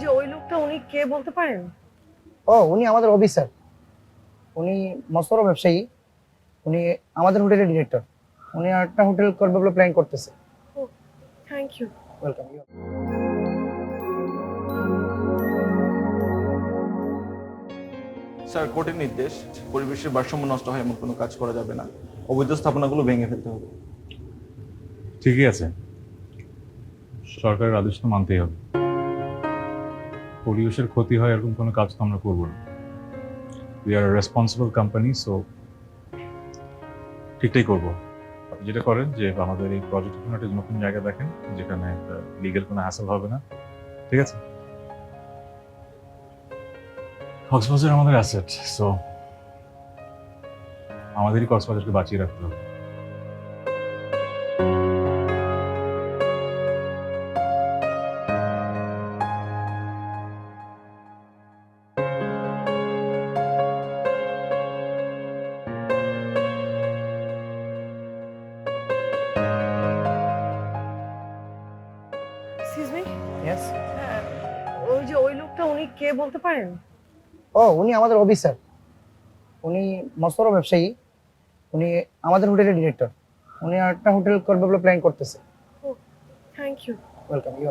যে ওই লোকটা উনি কে বলতে পারেন? ও উনি আমাদের অফিসার। উনি মস্তর ব্যবসায়ী। উনি আমাদের হোটেলের ডিরেক্টর। উনি একটা হোটেল করবে বলে প্ল্যান করতেছে। থ্যাংক ইউ ওয়েলকাম স্যার কোর্টের নির্দেশ পরিবেশের ভারসাম্য নষ্ট হয় এমন কোনো কাজ করা যাবে না। অবৈধ স্থাপনাগুলো ভেঙে ফেলতে হবে। ঠিকই আছে। সরকারের আদেশ তো মানতেই হবে। পরিবেশের ক্ষতি হয়, এরকম কোনো কাজ তো আমরা করব না। We are responsible company so ঠিকটাই করব। যেটা করেন যে, আমাদের এই প্রজেক্টের জন্য একটা নতুন জায়গা দেখেন, যেখানে লিগেল কোনো হ্যাসেল হবে না। ঠিক আছে? কক্সবাজার আমাদের অ্যাসেট সো আমাদেরই কক্সবাজারকে বাঁচিয়ে রাখতে হবে। কে বলতে পারেন? ও উনি আমাদের অফিসার। উনি মস্তর ব্যবসায়ী। উনি আমাদের হোটেলের ডিরেক্টর। উনি একটা হোটেল করবে বলে প্ল্যান করতেছে। থ্যাংক ইউ ওয়েলকাম ইউ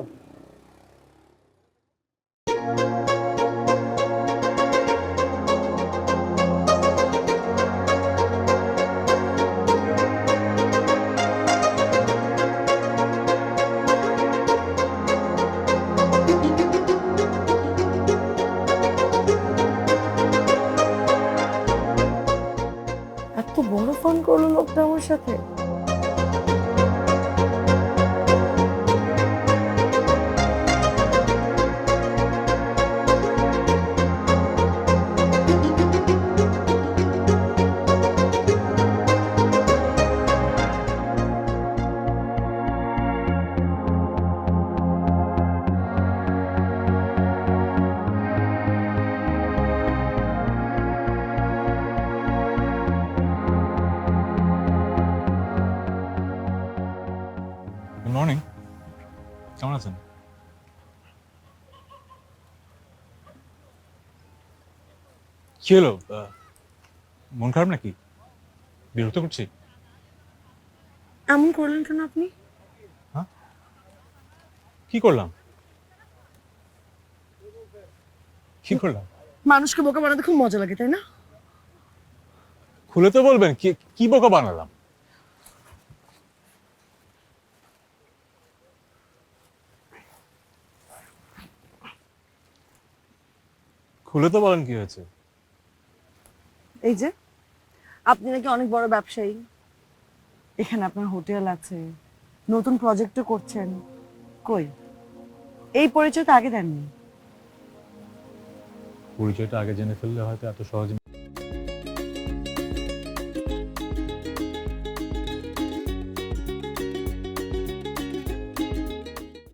এত বড় ফোন করল লোকটা আমার সাথে? কেমন আছেন? কি হলো? মন খারাপ নাকি? বিরক্ত করছি। এমন করলেন কেন আপনি? কি করলাম? কি করলাম? মানুষকে বোকা বানাতে খুব মজা লাগে তাই না? খুলে তো বলবেন কি কি বোকা বানালাম? খুলে তো বলেন কি হয়েছে? এই যে আপনি নাকি অনেক বড় ব্যবসায়ী। এখানে আপনার হোটেল আছে নতুন প্রজেক্টও করছেন। কই? এই পরিচয় তো আগে দেননি। পরিচয়টা আগে জেনে ফেললে হয়তো এত সহজে